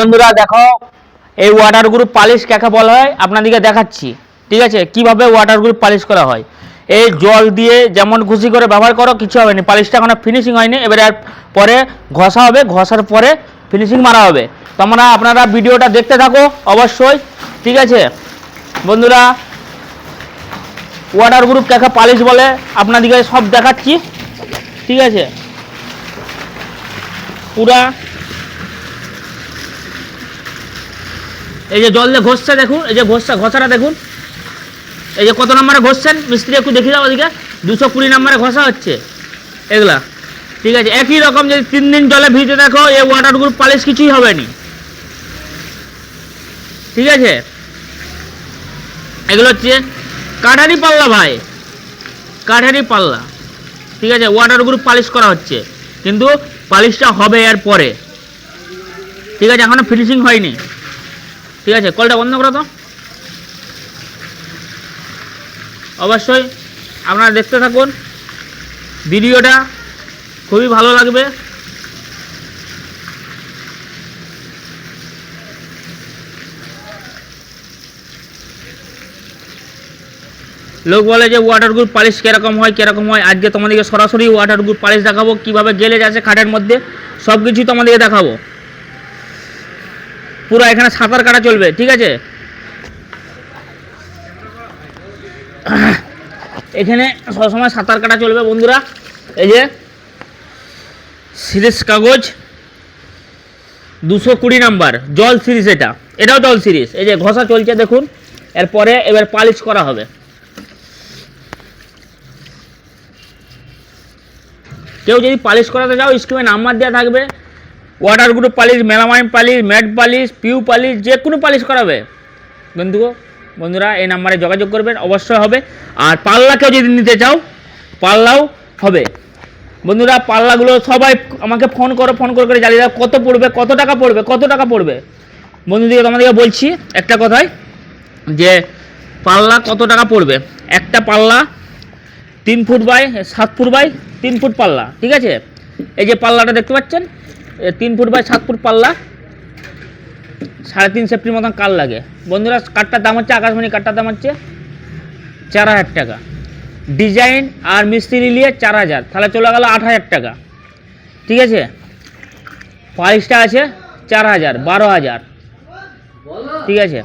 বন্ধুরা, দেখো, এই ওয়াটার গ্রুপ পালিশ কাকে বলা হয়? আপনাদেরকে দেখাচ্ছি, ঠিক আছে? কীভাবে ওয়াটার গ্রুপ পালিশ করা হয়? এই জল দিয়ে যেমন খুশি করে ব্যবহার করো, কিছু হবে না। পালিশটা এখনও ফিনিশিং হয়নি। এবারে আর পরে ঘষা হবে, ঘষার পরে ফিনিশিং মারা হবে। তোমরা আপনারা ভিডিওটা দেখতে থাকো, অবশ্যই, ঠিক আছে? বন্ধুরা ওয়াটার গ্রুপ কাকে পালিশ বলে, আপনাদেরকে সব দেখাচ্ছি, ঠিক আছে? পুরা এই যে জল দিয়ে ঘষছে দেখুন, এই যে ঘষছে, ঘষাটা দেখুন। এই যে কত নম্বরে ঘষছেন? মিস্ত্রি একটু দেখিয়ে দাও ওদিকে। দুশো কুড়ি নম্বরে ঘষা হচ্ছে। এগুলা। ঠিক আছে, একই রকম যদি তিন দিন জলে ভিজে দেখো, এই ওয়াটার গ্রুপ পালিশ কিছুই হবে নি ঠিক আছে? এগুলো হচ্ছে কাঠারি পাল্লা ভাই। কাঠারি পাল্লা। ঠিক আছে ওয়াটার গ্রুপ পালিশ করা হচ্ছে। কিন্তু পালিশটা হবে এর পরে। ঠিক আছে, এখনও ফিনিশিং হয়নি। ঠিক আছে, কলটা বন্ধ করো তো। অবশ্যই আপনারা দেখতে থাকুন। ভিডিওটা খুবই ভালো লাগবে। লোক বলে যে ওয়াটার গ্রুপ পালিশ কীরকম হয় কীরকম হয়। আজকে তোমাদেরকে সরাসরি ওয়াটার গ্রুপ পালিশ দেখাবো, কীভাবে গেলে যাচ্ছে খাটের মধ্যে। সব কিছুই তোমাদেরকে দেখাবো। পুরো এখানে সাঁতার কাটা চলবে, ঠিক আছে? এখানে সবসময় সাঁতার কাটা চলবে বন্ধুরা। এই যে, সিরিজ কাগজ, দুশো কুড়ি নাম্বার, জল সিরিজ এটা। এটাও জল সিরিজ। এই যে ঘষা চলছে, দেখুন। এরপরে এবার পালিশ করা হবে। কেউ যদি পালিশ করাতে চাও, স্ক্রিনে নাম্বার দেওয়া থাকবে। Water group polish, melamine polish, matt polish, PU polish, যে কোনো পালিশ করাবে। বন্ধু বন্ধুরা, এই নাম্বারে যোগাযোগ করবেন, অবশ্যই হবে। আর পাল্লাকেও যদি নিতে চাও, পাল্লাও হবে। বন্ধুরা, পাল্লাগুলো সবাই আমাকে ফোন করো, ফোন করে করে জানিয়ে দাও, কত পড়বে, কত টাকা পড়বে, কত টাকা পড়বে। বন্ধুদিকে তোমাদেরকে বলছি একটা কথাই, যে পাল্লা কত টাকা পড়বে? একটা পাল্লা তিন ফুট বাই, সাত ফুট বাই, তিন ফুট পাল্লা, ঠিক আছে? এই যে পাল্লাটা দেখতে পাচ্ছেন তিন ফুট বাই সাত ফুট পাল্লা, সাড়ে তিন সেফটির মতন কার লাগে? বন্ধুরা কাঠটার দাম হচ্ছে আকাশমণি কাঠটার দাম হচ্ছে চার হাজার টাকা। ডিজাইন আর মিস্ত্রি নিয়ে চার হাজার, তাহলে চলে গেল আট হাজার টাকা। ঠিক আছে? পালিশটা আছে চার হাজার, বারো হাজার। ঠিক আছে?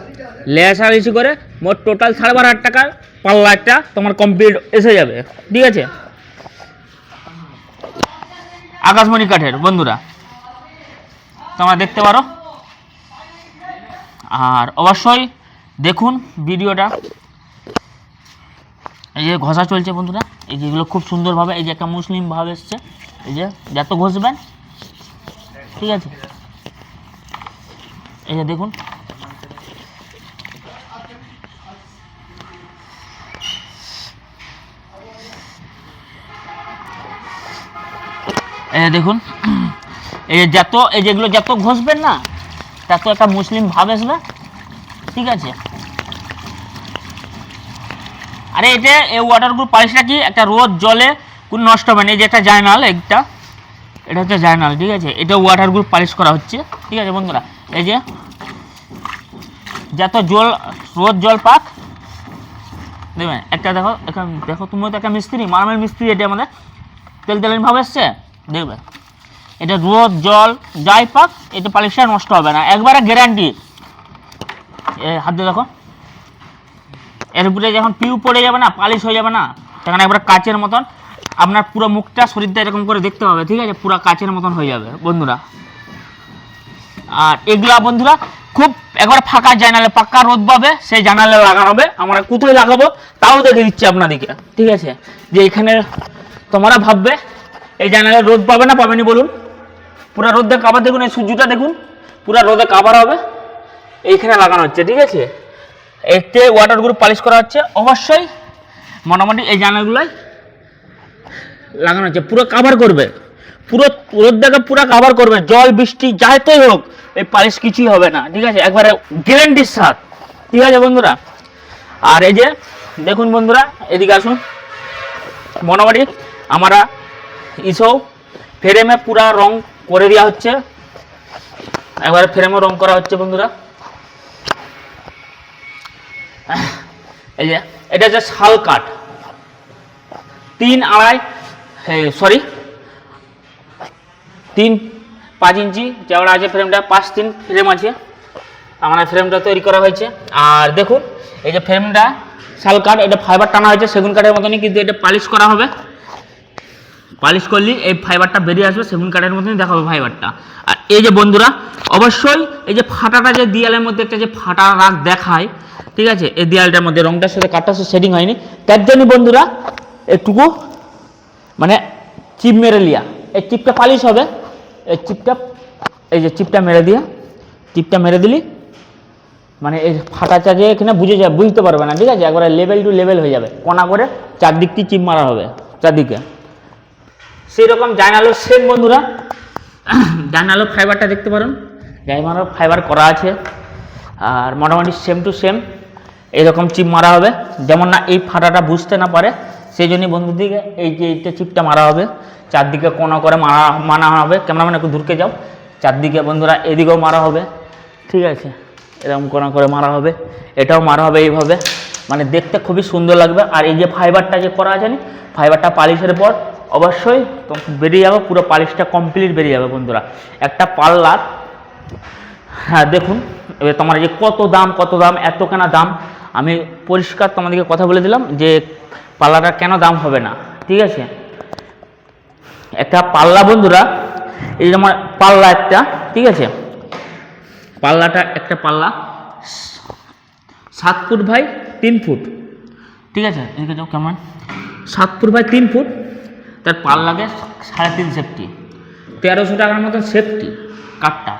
লেয়ার ইস্যু করে মোট টোটাল সাড়ে বারো হাজার টাকার পাল্লা একটা তোমার কমপ্লিট এসে যাবে। ঠিক আছে? আকাশমণি কাঠের, বন্ধুরা। তোমরা দেখতে পারো। আর অবশ্যই দেখুন ভিডিওটা। এই যে ঘষা চলছে বন্ধুরা, এই যেগুলো খুব সুন্দরভাবে, এই যে একটা মুসলিম ভাব এসছে, এই যে যত ঘষবেন, ঠিক আছে? এই যে দেখুন। এই দেখুন এই যত, এই যেগুলো যত ঘষবেন না, তত একটা মুসলিম ভাব আসবে। ঠিক আছে? আরে এটা এই ওয়াটার গ্রুপ পালিশটা কি? একটা রোদ, জলে কোনো নষ্ট হবে না। এই যে একটা জার্নাল একটা এটা হচ্ছে জার্নাল, ঠিক আছে? এটা ওয়াটার গ্রুপ পালিশ করা হচ্ছে। ঠিক আছে বন্ধুরা? এই যে, যত জল, রোদ, জল পাক। দেখবেন, একটা দেখো, এখানে দেখো তুমি তো একটা মিস্ত্রি মারামের মিস্ত্রি, এটা আমাদের তেল তেলের ভাব এসছে দেখবে? এটা রোদ, জল, যাই পাক এটা পালিশটা নষ্ট হবে না। একবারে গ্যারান্টি হাত দিয়ে দেখো। এর উপরে যখন পিউ পড়ে যাবে না, পালিশ হয়ে যাবে না, তখন একবার কাচের মতন আপনার পুরো মুখটা শরীরটা এরকম করে দেখতে হবে, ঠিক আছে? পুরো কাচের মতন হয়ে যাবে, বন্ধুরা। আর এগুলা বন্ধুরা, খুব একবার ফাঁকা জানালে পাক্কা রোদ পাবে, সেই জানালে লাগানো হবে, আমরা কোথায় লাগাবো, তাও দেখে দিচ্ছি আপনাদেরকে ঠিক আছে? যে এখানে তোমরা ভাববে, এই জানালে রোদ পাবে না পাবেনি বলুন? পুরো রোদে কাবার দেখুন, এই সূর্যটা দেখুন, পুরো রোদে কাবার হবে। এইখানে লাগানো হচ্ছে, ঠিক আছে? এতে ওয়াটার গ্রুপ পালিশ করা হচ্ছে। অবশ্যই মোটামুটি এই জানালাগুলোয় লাগানো হচ্ছে। পুরো কাভার করবে। পুরো রোদটাকে পুরো কাভার করবে। জল, বৃষ্টি যাইতেই হোক, এই পালিশ কিছুই হবে না, ঠিক আছে? একবারে গ্যারেন্টির সাথ ঠিক আছে বন্ধুরা? আর এই যে, দেখুন বন্ধুরা, এদিকে আসুন। মোটামুটি আমরা ইসব ফ্রেমে পুরা রং করে দেওয়া হচ্ছে। একবারে ফ্রেমও রং করা হচ্ছে বন্ধুরা। এই যে, এটা হচ্ছে শাল কাঠ। তিন আড়াই সরি তিন পাঁচ ইঞ্চি যেমন আছে ফ্রেমটা পাঁচ তিন ফ্রেম আছে। আমার ফ্রেমটা তৈরি করা হয়েছে। আর দেখুন, এই যে ফ্রেমটা শাল কাঠ, এটা ফাইবার টানা হয়েছে সেগুন কাঠের মতনই, কিন্তু এটা পালিশ করা হবে। পালিশ করলে, এই ফাইবারটা বেরিয়ে আসবে, সেগুন কাঠের মতনই দেখাবে ফাইবারটা আর এই যে বন্ধুরা, অবশ্যই এই যে ফাটাটা যে দেয়ালের মধ্যে একটা যে ফাটা রাগ দেখায়, ঠিক আছে? এই দেয়ালটার মধ্যে রংটার সাথে কাঠটার সাথে সেটিং হয়নি। তার জন্য বন্ধুরা, একটুকু মানে চিপ মেরে লিয়া। এই চিপটা পালিশ হবে। এই চিপটা এই যে চিপটা মেরে দিয়া। চিপটা মেরে দিলি মানে এই ফাটাটা যে এখানে বুঝে যাবে বুঝতে পারবে না, ঠিক আছে? একবারে লেভেল টু লেভেল হয়ে যাবে। কোনা করে চারদিকটি চিপ মারা হবে, চারদিকে। সেই রকম জানালো সেম বন্ধুরা। জানালো ফাইবারটা দেখতে পারেন। জাইমারও ফাইবার করা আছে। আর মোটামুটি সেম টু সেম এরকম চিপ মারা হবে। যেমন না এই ফাটাটা বুঝতে না পারে সেই জন্যই বন্ধুদিকে এই যে এইটা চিপটা মারা হবে। চারদিকে কোনা করে মারা, মানা হবে। ক্যামেরাম্যান একটু দূরকে যাও। চারদিকে বন্ধুরা এদিকেও মারা হবে। ঠিক আছে? এরকম কোনা করে মারা হবে। এটাও মারা হবে এইভাবে। মানে দেখতে খুবই সুন্দর লাগবে। আর এই যে ফাইবারটা যে করা আছে নি ফাইবারটা পালিশের পর অবশ্যই বেরিয়ে যাবে, পুরো পালিশটা কমপ্লিট বেরিয়ে যাবে বন্ধুরা। একটা পাল্লার হ্যাঁ দেখুন, এবার তোমার যে কত দাম কত দাম এত কেন দাম, আমি পরিষ্কার তোমাদেরকে কথা বলে দিলাম যে পাল্লাটা কেন দাম হবে না, ঠিক আছে? একটা পাল্লা বন্ধুরা, এই যেমন পাল্লা একটা, ঠিক আছে? পাল্লাটা একটা পাল্লা, সাত ফুট বাই তিন ফুট, ঠিক আছে? এদিকে যাও কেমন। সাত ফুট বাই তিন ফুট তার পাল্লাকে সাড়ে তিন সেফটি। তেরোশো টাকার মতন সেফটি কাঠটা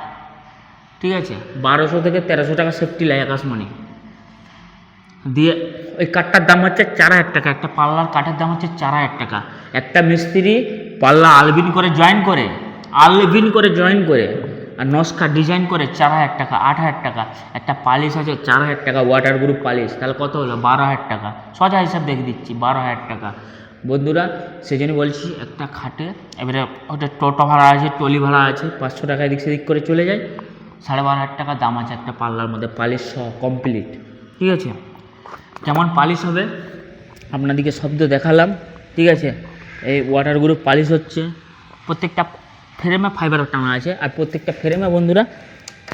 ঠিক আছে? বারোশো থেকে তেরোশো টাকা সেফটি লাগে আকাশমণি। দিয়ে ওই কাঠটার দাম হচ্ছে চার হাজার টাকা। একটা পাল্লার কাঠের দাম হচ্ছে চার হাজার টাকা। একটা মিস্ত্রি পাল্লা আলবিন করে জয়েন করে, আলবিন করে জয়েন করে, আর নস্কা ডিজাইন করে চার হাজার টাকা, আট হাজার টাকা। একটা পালিশ আছে চার হাজার টাকা ওয়াটার গ্রুপ পালিশ। তাহলে কত হলো? বারো হাজার টাকা। সোজা হিসাব দেখে দিচ্ছি, বারো হাজার টাকা। বন্ধুরা, সেই জন্য বলছি একটা খাটে, এবারে ওটা টোটো ভাড়া আছে টলি ভাড়া আছে, পাঁচশো টাকা এদিক সেদিক করে চলে যায়। সাড়ে বারো হাজার টাকা দাম আছে একটা পাল্লার মধ্যে, পালিশ সহ কমপ্লিট ঠিক আছে? কেমন পালিশ হবে, আপনাদেরকে শব্দ দেখালাম, ঠিক আছে? এই ওয়াটার গ্রুপ পালিশ হচ্ছে, প্রত্যেকটা ফ্রেমে ফাইবার টানা আছে, আর প্রত্যেকটা ফ্রেমে বন্ধুরা,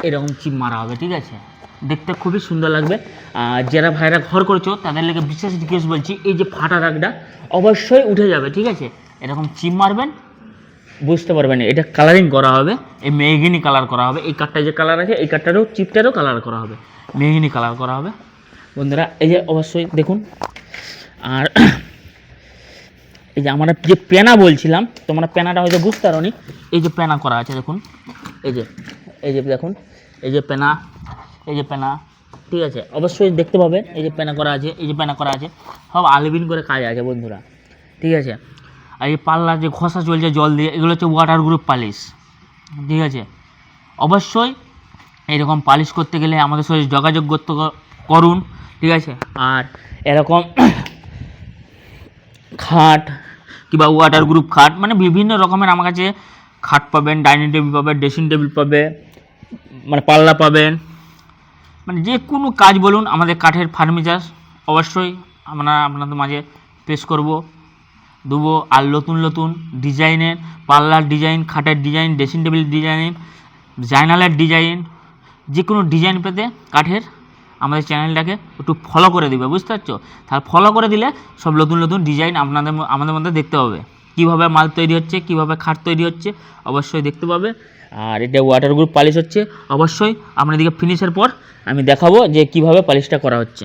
এরকম চিপ মারা হবে, ঠিক আছে? দেখতে খুবই সুন্দর লাগবে। আর যারা ভাইরা ঘর করেছ, তাদের লেগে বিশেষ রিকোয়েস্ট বলছি, এই যে ফাটা দাগটা অবশ্যই উঠে যাবে, ঠিক আছে? এরকম চিপ মারবেন, বুঝতে পারবেন এটা কালারিং করা হবে, এই মেহগিনি কালার করা হবে, এই কাঠটা যে কালার আছে, এই কাঠটারও চিপটারও কালার করা হবে, মেহগিনি কালার করা হবে। বন্ধুরা, এই যে অবশ্যই দেখুন, আর এই যে আমরা যে পেনা বলছিলাম, তোমরা পেনাটা হয়তো বুঝতে পারো এই যে পেনা করা আছে, দেখুন, এই যে এই যে দেখুন, এই যে পেনা এই যে পেনা, ঠিক আছে? অবশ্যই দেখতে পাবে এই যে পেনা করা আছে, এই যে পেনা করা আছে, সব আলবিন করে কাজ আছে বন্ধুরা, ঠিক আছে? আর এই পাল্লা যে ঘষা চলছে জল দিয়ে, এগুলো হচ্ছে ওয়াটার গ্রুপ পালিশ, ঠিক আছে? অবশ্যই এরকম পালিশ করতে গেলে আমাদের সাথে যোগাযোগ করতে করুন, ঠিক আছে? আর এরকম খাট কিংবা ওয়াটার গ্রুপ খাট মানে বিভিন্ন রকমের আমার কাছে খাট পাবেন ডাইনিং টেবিল পাবেন ড্রেসিং টেবিল পাবে মানে পাল্লা পাবেন মানে যে কোনো কাজ বলুন, আমাদের কাঠের ফার্নিচার অবশ্যই আমরা আপনাদের মাঝে পেশ করব। দেবো আর নতুন নতুন ডিজাইনের, পাল্লার ডিজাইন, খাটের ডিজাইন, ড্রেসিং টেবিল ডিজাইন জাইনালের ডিজাইন, যে কোনো ডিজাইন পেতে কাঠের আমাদের চ্যানেলটাকে একটু ফলো করে দিবে, বুঝতে পারছ? তাহলে ফলো করে দিলে সব নতুন নতুন ডিজাইন আপনাদের আমাদের মধ্যে দেখতে পাবে। কীভাবে মাল তৈরি হচ্ছে, কীভাবে খাট তৈরি হচ্ছে, অবশ্যই দেখতে পাবে। আর এটা ওয়াটার গ্রুপ পালিশ হচ্ছে, অবশ্যই আপনাদেরকে ফিনিশের পর আমি দেখাবো যে কীভাবে পালিশটা করা হচ্ছে।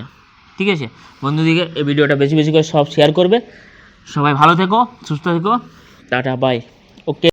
ঠিক আছে? বন্ধুদিকে এই ভিডিওটা বেশি বেশি করে সব শেয়ার করবে। সবাই ভালো থেকো, সুস্থ থেকো। Tata bye okay